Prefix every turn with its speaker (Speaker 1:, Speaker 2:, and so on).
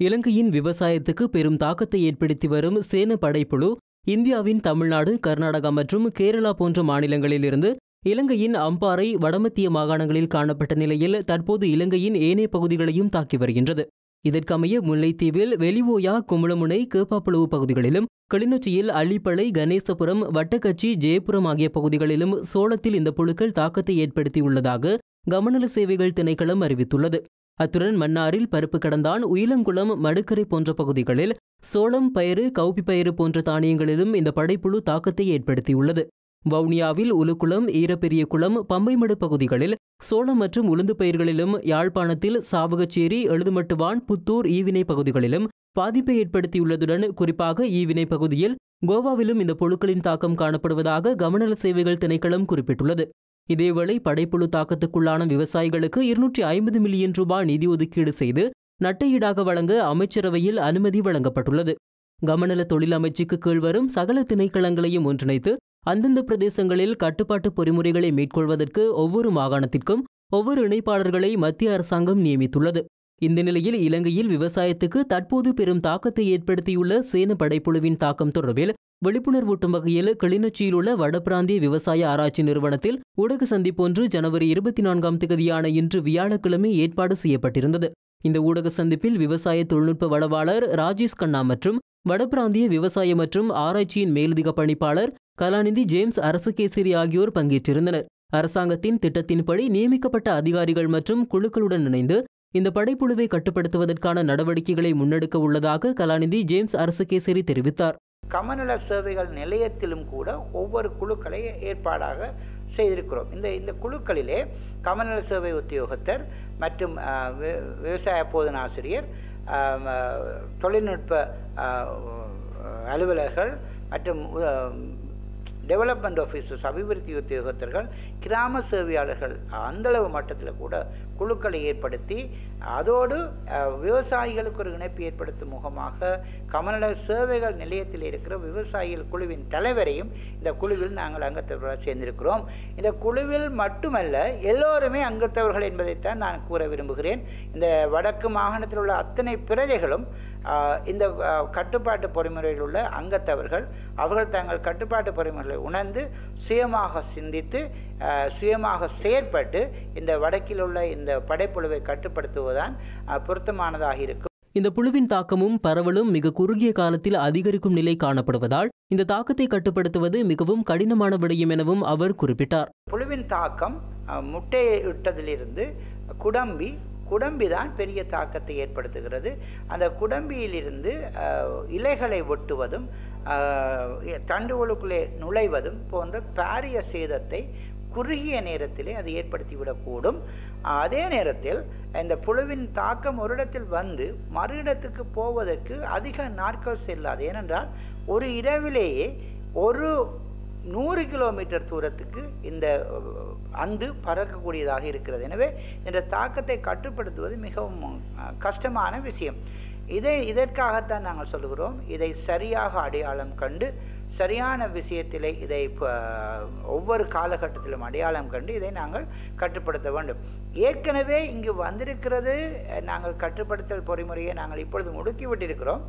Speaker 1: இலங்கையின் விவசாயத்துக்கு பெரும் தாக்கத்தை ஏற்படுத்தி வரும் சேன படைப்புழு இந்தியாவின் தமிழ்நாடு கர்நாடகா மற்றும் கேரளா போன்ற மாநிலங்களிலிருந்து இலங்கையின் அம்பாறை வடமத்திய மாகாணங்களில் காணப்பட்ட நிலையில் தற்போது இலங்கையின் ஏனைய பகுதிகளையும் தாக்கி வருகின்றது. இதற்கமைய முல்லைத்தீவில் வெளிவோயா குமுளமுனை கேப்பாப்புளவு பகுதிகளிலும் கிளிநொச்சியில் அள்ளிப்பளை கணேசபுரம் வட்டக்கச்சி ஜெயபுரம் ஆகிய பகுதிகளிலும் சோளத்தில் இந்த புழுக்கள் தாக்கத்தை ஏற்படுத்தியுள்ளதாக கமநல சேவைகள் திணைக்களம் அறிவித்துள்ளது. அத்துடன் மன்னாரில் பருப்பு கடந்தான் உயிலங்குளம் மடுக்கரை போன்ற பகுதிகளில் சோளம் பயிறு கௌப்பி பயிறு போன்ற தானியங்களிலும் இந்த படைப்புழு தாக்கத்தை ஏற்படுத்தியுள்ளது. வவுனியாவில் உலுக்குளம் ஈரப்பெரியகுளம் பம்பைமடு பகுதிகளில் சோளம் மற்றும் உளுந்து பயிர்களிலும் யாழ்ப்பாணத்தில் சாவகச்சேரி எழுதுமட்டுவான் புத்தூர் ஈவினை பகுதிகளிலும் பாதிப்பை ஏற்படுத்தியுள்ளதுடன் குறிப்பாக ஈவினை பகுதியில் கோவாவிலும் இந்த புழுக்களின் தாக்கம் காணப்படுவதாக கமநல சேவைகள் திணைக்களம் குறிப்பிட்டுள்ளது. இதேவேளை படைப்புழு தாக்கத்துக்குள்ளான விவசாயிகளுக்கு இருநூற்றி ஐம்பது மில்லியன் ரூபாய் நிதி ஒதுக்கீடு செய்து நட்டையீடாக வழங்க அமைச்சரவையில் அனுமதி வழங்கப்பட்டுள்ளது. கமநல தொழில் அமைச்சுக்கு கீழ் வரும் சகல திணைக்களங்களையும் ஒன்றிணைத்து அந்தந்த பிரதேசங்களில் கட்டுப்பாட்டு பொறிமுறைகளை மேற்கொள்வதற்கு ஒவ்வொரு மாகாணத்திற்கும் ஒவ்வொரு இணைப்பாளர்களை மத்திய அரசாங்கம் நியமித்துள்ளது. இந்த நிலையில் இலங்கையில் விவசாயத்துக்கு தற்போது பெரும் தாக்கத்தை ஏற்படுத்தியுள்ள சேன படைப்புழுவின் தாக்கம் தொடர்பில் விழிப்புணர்வூட்டும் வகையில் கிளிநொச்சியில் உள்ள வடபிராந்திய விவசாய ஆராய்ச்சி நிறுவனத்தில் ஊடக சந்திப்பொன்று ஜனவரி இருபத்தி நான்காம் தேதியான இன்று வியாழக்கிழமை ஏற்பாடு செய்யப்பட்டிருந்தது. இந்த ஊடக சந்திப்பில் விவசாய தொழில்நுட்ப வளவாளர் ராஜேஷ் கண்ணா மற்றும் வடபிராந்திய விவசாய மற்றும் ஆராய்ச்சியின் மேலதிக பணிப்பாளர் கலாநிதி ஜேம்ஸ் அரசுகேசரி ஆகியோர் பங்கேற்றிருந்தனர். அரசாங்கத்தின் திட்டத்தின்படி நியமிக்கப்பட்ட அதிகாரிகள் மற்றும் குழுக்களுடன் இணைந்து இந்த படைப்புழுவை கட்டுப்படுத்துவதற்கான நடவடிக்கைகளை முன்னெடுக்க உள்ளதாக கலாநிதி ஜேம்ஸ் அரசுகேசரி தெரிவித்தார்.
Speaker 2: கமநல சேவைகள் நிலையத்திலும் கூட ஒவ்வொரு குழுக்களை ஏற்பாடாக செய்திருக்கிறோம். இந்த இந்த குழுக்களிலே கமநல சேவை உத்தியோகத்தர் மற்றும் விவசாய போதனாசிரியர் ஆசிரியர் தொழில்நுட்ப அலுவலர்கள் மற்றும் டெவலப்மெண்ட் ஆஃபீஸர்ஸ் அபிவிருத்தி உத்தியோகத்தர்கள் கிராம சேவையாளர்கள் அந்தளவு மட்டத்தில் கூட குழுக்களை ஏற்படுத்தி அதோடு விவசாயிகளுக்கு ஒரு இணைப்பு ஏற்படுத்தும் முகமாக கமநல சேவைகள் நிலையத்தில் இருக்கிற விவசாயிகள் குழுவின் தலைவரையும் இந்த குழுவில் நாங்கள் அங்கத்தவர்களாக சேர்ந்திருக்கிறோம். இந்த குழுவில் மட்டுமல்ல எல்லோருமே அங்கத்தவர்கள் என்பதைத்தான் நான் கூற விரும்புகிறேன். இந்த வடக்கு மாகாணத்தில் உள்ள அத்தனை பிரஜைகளும் இந்த கட்டுப்பாட்டு பொறிமுறையில் உள்ள அங்கத்தவர்கள் அவர்கள் தங்கள் கட்டுப்பாட்டு பொறிமுறைகளை உணர்ந்து சுயமாக சிந்தித்து சுயமாக செயற்பட்டு இந்த வடக்கில் உள்ள இந்த படைப்புழுவை கட்டுப்படுத்துவதுதான் பொருத்தமானதாக இருக்கும்.
Speaker 1: இந்த புழுவின் தாக்கமும் பரவலும் மிக குறுகிய காலத்தில் அதிகரிக்கும் நிலை காணப்படுவதால் இந்த தாக்கத்தை கட்டுப்படுத்துவது மிகவும் கடினமான விடயம் எனவும் அவர் குறிப்பிட்டார்.
Speaker 2: புழுவின் தாக்கம் முட்டையிட்டதிலிருந்து குடம்பி குடம்பி தான் பெரிய தாக்கத்தை ஏற்படுத்துகிறது. அந்த குடம்பியிலிருந்து இலைகளை ஒட்டுவதும் தண்டுகளுக்குள்ளே நுழைவதும் போன்ற பாரிய சேதத்தை குறுகிய நேரத்திலே அது ஏற்படுத்திவிடக்கூடும். அதே நேரத்தில் இந்த புழுவின் தாக்கம் ஒரு இடத்தில் வந்து மறு இடத்துக்கு போவதற்கு அதிக நாட்கள் செல்லாது. ஏனென்றால் ஒரு இரவிலேயே ஒரு நூறு கிலோமீட்டர் தூரத்துக்கு இந்த அந்து பறக்கக்கூடியதாக இருக்கிறது. எனவே இந்த தாக்கத்தை கட்டுப்படுத்துவது மிகவும் கஷ்டமான விஷயம். இதை இதற்காகத்தான் நாங்கள் சொல்லுகிறோம். இதை சரியாக அடையாளம் கண்டு சரியான விஷயத்திலே இதை ஒவ்வொரு காலகட்டத்திலும் அடையாளம் கண்டு இதை நாங்கள் கட்டுப்படுத்த வேண்டும். ஏற்கனவே இங்கு வந்திருக்கிறது நாங்கள் கட்டுப்படுத்தல் பொறிமுறையை நாங்கள் இப்பொழுது முடுக்கிவிட்டிருக்கிறோம்